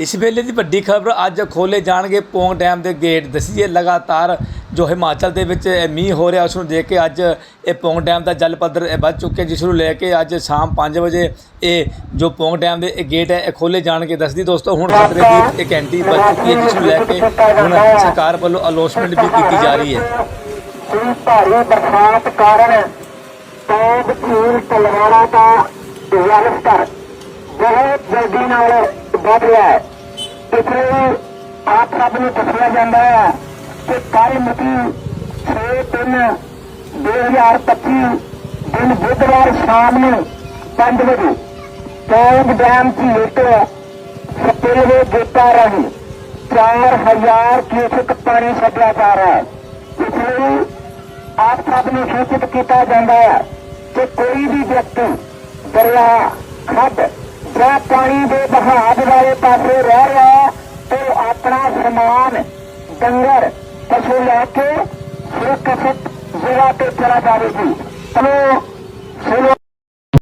ਇਸ ਵੇਲੇ ਦੀ ਵੱਡੀ ਖਬਰ ਅੱਜ ਖੋਲੇ ਜਾਣਗੇ ਪੌਂਗ ਡੈਮ ਦੇ ਗੇਟ। ਦਸੀਏ ਲਗਾਤਾਰ ਜੋ ਹਿਮਾਚਲ ਦੇ ਵਿੱਚ ਮੀਂਹ ਹੋ ਰਿਹਾ ਉਸ ਨੂੰ ਦੇਖ ਕੇ ਅੱਜ ਇਹ ਪੌਂਗ ਡੈਮ ਦਾ ਜਲ ਪੱਧਰ ਵੱਧ ਚੁੱਕਿਆ, ਜਿਸ ਨੂੰ ਲੈ ਕੇ ਅੱਜ ਸ਼ਾਮ 5 ਵਜੇ ਇਹ ਜੋ ਪੌਂਗ ਡੈਮ ਦੇ ਇਹ ਗੇਟ ਹੈ, ਇਹ ਖੋਲੇ ਜਾਣਗੇ। ਦੱਸਦੀ ਦੋਸਤੋ, ਹੁਣ ਖਤਰੇ ਦੀ ਇੱਕ ਐਂਟੀ ਵੱਧ ਚੁੱਕੀ ਹੈ, ਜਿਸ ਨੂੰ ਲੈ ਕੇ ਹੁਣ ਸਰਕਾਰ ਵੱਲੋਂ ਅਲੋਸਮੈਂਟ ਵੀ ਕੀਤੀ ਜਾ ਰਹੀ ਹੈ। ਭਾਰੀ ਬਰਸਾਤ ਕਾਰਨ ਟੋਬ ਝੀਲ ਤਲਵਾੜਾ ਦਾ ਜਲਸਤਰ ਬਹੁਤ ਜਲਦੀ ਨਾਲ ਵੱਧ ਰਿਹਾ ਹੈ। ਇਸ ਲਈ ਆਪ ਸਭ ਨੂੰ ਦੱਸਿਆ ਜਾਂਦਾ ਹੈ ਕਿ ਕੱਲ ਮਿਤੀ 6 ਤਿੰਨ 2025 ਦਿਨ ਬੁੱਧਵਾਰ ਸ਼ਾਮ ਨੂੰ 5 ਵਜੇ ਟੋਬ ਡੈਮ ਝੀਲ ਤੋਂ ਸਪਿਲਵੇ ਗੇਟਾਂ ਰਾਹੀਂ 4000 ਕਿਊਸਕ ਪਾਣੀ ਛੱਡਿਆ ਜਾ ਰਿਹਾ ਹੈ। ਇਸ ਲਈ ਆਪ ਸਭ ਨੂੰ ਸੂਚਿਤ ਕੀਤਾ ਜਾਂਦਾ ਹੈ ਕਿ ਕੋਈ ਵੀ ਵਿਅਕਤੀ ਦਰਿਆ, ਖੱਡ ਜਾਂ ਪਾਣੀ ਦੇ ਬਹਾਵ ਵਾਲੇ ਪਾਸੇ ਰਹਿ ਆਪਣਾ ਸਮਾਨ ਡੰਗਰ ਪਸ਼ੂ ਲੈ ਕੇ ਸੁਰੱਖਿਅਤ ਜਗ੍ਹਾ ਤੇ ਚਲਾ ਜਾਵੇ ਚਲੋ